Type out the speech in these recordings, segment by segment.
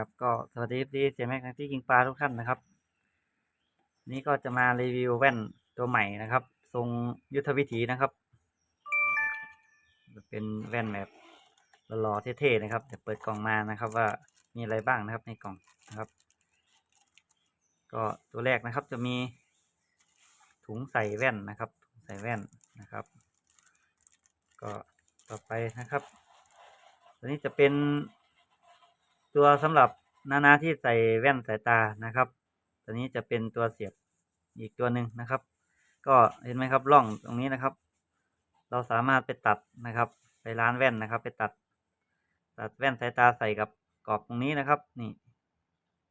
ครับก็สวัสดีดีเสียแม็กที่กิงปลาทุกท่านนะครับ นี่ก็จะมารีวิวแว่นตัวใหม่นะครับ ทรงยุทธวิถีนะครับ เป็นแว่นแบบหล่อๆเท่ๆนะครับเดี๋ยวเปิดกล่องมานะครับ ว่ามีอะไรบ้างนะครับในกล่องนะครับ ก็ตัวแรกนะครับจะมีถุงใส่แว่นนะครับถุงใส่แว่นนะครับ ก็ต่อไปนะครับตัวนี้จะเป็น ตัวสำหรับนานาที่ใส่แว่นสายตานะครับ ตัวนี้จะเป็นตัวเสียบอีกตัวหนึ่งนะครับ ก็เห็นไหมครับร่องตรงนี้นะครับ เราสามารถไปตัดนะครับ ไปร้านแว่นนะครับ ไปตัด ตัดแว่นสายตาใส่กับกรอบตรงนี้นะครับ นี่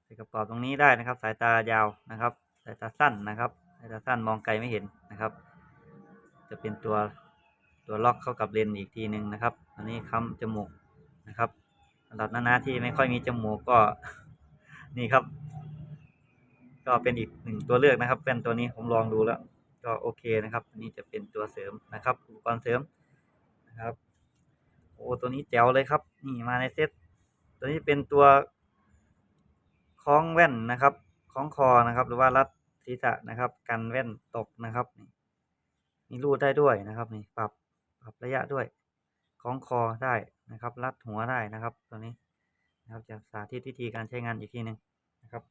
ใส่กับกรอบตรงนี้ได้นะครับ สายตายาวนะครับ สายตาสั้นนะครับ สายตาสั้นมองไกลไม่เห็นนะครับ จะเป็นตัวตัวล็อกเข้ากับเลนส์อีกทีหนึ่งนะครับ อันนี้ค้ำจมูกนะครับำหรับนานาที่ไม่ค่อยมีจมูกก็นี่ครับ ก็เป็นอีกหนึ่งตัวเลือกนะครับแว่นตัวนี้ผมลองดูแล้ว ก็โอเคนะครับนนี้จะเป็นตัวเสริมนะครับอุปกรณ์เสริมนะครับ โอ้ตัวนี้แจ๋วเลยครับ นี่มาในเซตตัวนี้เป็นตัวคล้องแว่นนะครับคล้องคอนะครับ หรือว่ารัดศีรษะนะครับ กันแว่นตกนะครับนี่มีรูดได้ด้วยนะครับ นี่ปรับปรับระยะด้วยคล้องคอได้ นะครับ รัดหัวได้นะครับ ตัวนี้นะครับจะสาธิตวิธีการใช้งานอีกทีหนึ่งนะครับ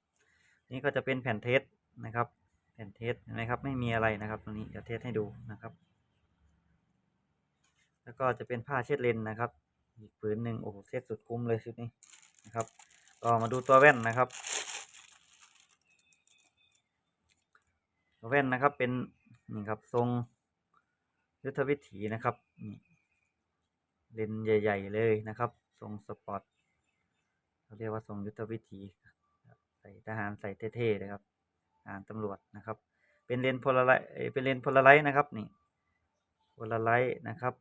นี่ก็จะเป็นแผ่นเทสนะครับ แผ่นเทสนไหมครับ ไม่มีอะไรนะครับตรงนี้เดี๋ยวเทสให้ดูนะครับ แล้วก็จะเป็นผ้าเช็ดเลนนะครับ อีกผืนหนึ่งโอ้โหเซ็ตสุดคุ้มเลยชุดนี้นะครับก็มาดูตัวแว่นนะครับตัวแว่นนะครับเป็นนี่ครับทรงยุทธวิถีนะครับนี่ เลนใหญ่ ๆ เลยนะครับ ทรงสปอร์ตเขาเรียกว่าทรงยุทธวิถีใส่ทหารใส่เท่ๆเลยครับทหารตำรวจนะครับ เป็นเลนโพลาไรเป็นเลนโพลาไรนะครับนี่โพลาไรนะครับ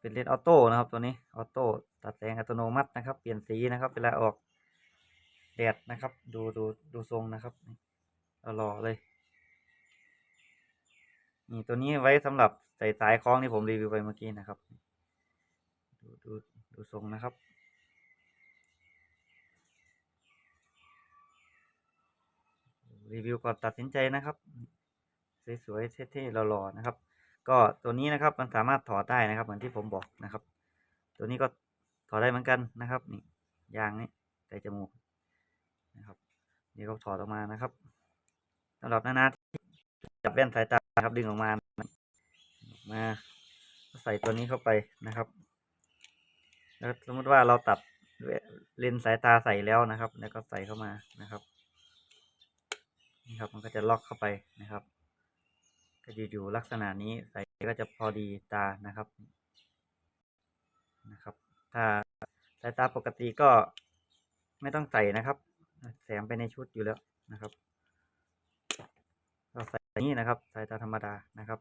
เป็นเลนออโต้นะครับตัวนี้ออโต้ตัดแสงอัตโนมัตินะครับ เปลี่ยนสีนะครับ เวลาออกแดดนะครับ ดูดูดูทรงนะครับหล่อเลยนี่ตัวนี้ไว้สำหรับ ใส่สายคล้องที่ผมรีวิวไปเมื่อกี้นะครับ ดูดูดูทรงนะครับ รีวิวก่อนตัดสินใจนะครับ สวยๆเท่ๆหล่อๆนะครับ ก็ตัวนี้นะครับมันสามารถถอดได้นะครับ เหมือนที่ผมบอกนะครับ ตัวนี้ก็ถอดได้เหมือนกันนะครับนี่ยางนี่ใส่จมูกนะครับนี่ก็ถอดออกมานะครับสำหรับนานาที่จับแว่นสายตาครับดึงออกมา มาใส่ตัวนี้เข้าไปนะครับแล้วสมมติว่าเราตัดเลนส์สายตาใส่แล้วนะครับ แล้วก็ใส่เข้ามานะครับนี่ครับ มันก็จะล็อกเข้าไปนะครับ ก็จะอยู่ลักษณะนี้ใส่ก็จะพอดีตานะครับนะครับ ถ้าสายตาปกติก็ไม่ต้องใส่นะครับแถมไปในชุดอยู่แล้วนะครับ เราใส่นี้นะครับ สายตาธรรมดานะครับ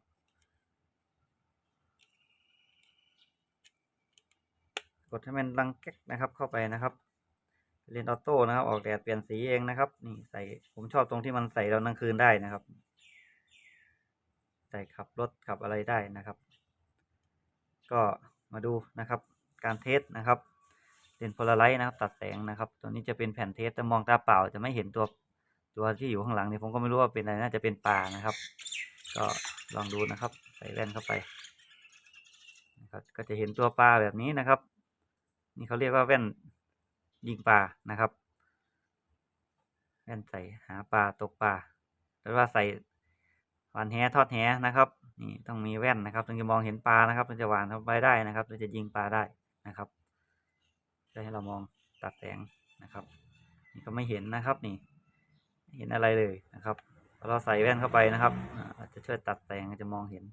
ดให้มันรังแก๊กนะครับ เข้าไปนะครับเลนออโต้นะครับ ออกแดดเปลี่ยนสีเองนะครับ นี่ใส่ผมชอบตรงที่มันใส่ตอนกลางคืนได้นะครับ ใส่ขับรถขับอะไรได้นะครับ ก็มาดูนะครับ การเทสนะครับเลนโพลาไรต์นะครับ ตัดแสงนะครับ ตัวนี้จะเป็นแผ่นเทสแต่มองตาเปล่าจะไม่เห็นตัวตัวที่อยู่ข้างหลังนี่ผมก็ไม่รู้ว่าเป็นอะไรน่าจะเป็นปลานะครับ ก็ลองดูนะครับ ใส่แว่นเข้าไปนะครับก็จะเห็นตัวปลาแบบนี้นะครับ นี่เขาเรียกว่าแว่นยิงปลานะครับ แว่นใส่หาปลาตกปลาหรือว่าใส่หวานแหทอดแหนะครับ นี่ต้องมีแว่นนะครับถึงจะมองเห็นปลานะครับถึงจะหวานเข้าไปได้นะครับถึงจะยิงปลาได้นะครับจะให้เรามองตัดแสงนะครับ นี่ก็ไม่เห็นนะครับ นี่ เห็นอะไรเลยนะครับเราใส่แว่นเข้าไปนะครับจะช่วยตัดแสงจะมองเห็น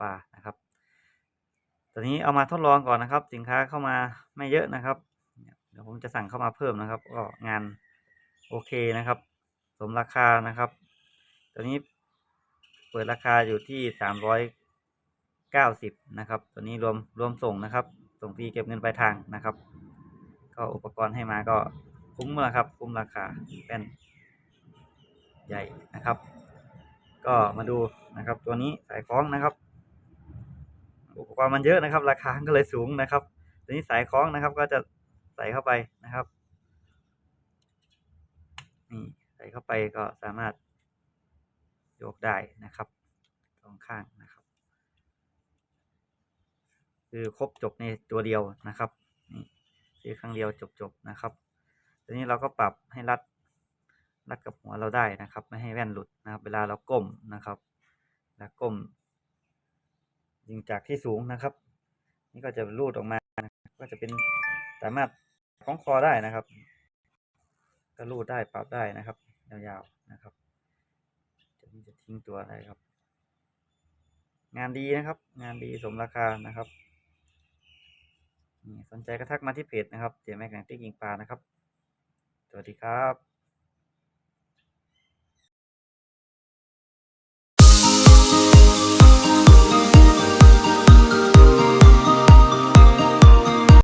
ปลานะครับ อนนี้เอามาทดลองก่อนนะครับ สินค้าเข้ามาไม่เยอะนะครับ เดี๋ยวผมจะสั่งเข้ามาเพิ่มนะครับ ก็งานโอเคนะครับ สมราคานะครับตัวนี้เปิดราคาอยู่ที่สามร้อยเก้าสิบนะครับตัวนี้รวมรวมส่งนะครับ ส่งฟรีเก็บเงินปลายทางนะครับ ก็อุปกรณ์ให้มาก็คุ้มนะครับ คุ้มราคาแป้นใหญ่นะครับ ก็มาดูนะครับ ตัวนี้สายคล้องนะครับ อุปกรณ์มันเยอะนะครับ ราคาก็เลยสูงนะครับตัวนี้สายคล้องนะครับ ก็จะใส่เข้าไปนะนะครับนี่ใส่เข้าไปก็สามารถโยกได้นะครับสองข้างนะครับ คือครบจบในตัวเดียวนะครับนี่ซื้อครั้งเดียวจบๆนะครับทีนี้เราก็ปรับให้รัดรัดกับหัวเราได้นะครับ ไม่ให้แว่นหลุดนะครับ เวลาเราก้มนะครับแล้วก้ม ยิงจากที่สูงนะครับ นี่ก็จะรูดออกมา ก็จะเป็นสามารถคล้องคอได้นะครับ ก็รูดได้ปรับได้นะครับ ยาวๆนะครับจะนี่จะทิ้งตัวได้ครับ งานดีนะครับ งานดีสมราคานะครับสนใจก็ทักมาที่เพจนะครับเจแม็กแหนงติ๊กยิงปลานะครับ สวัสดีครับ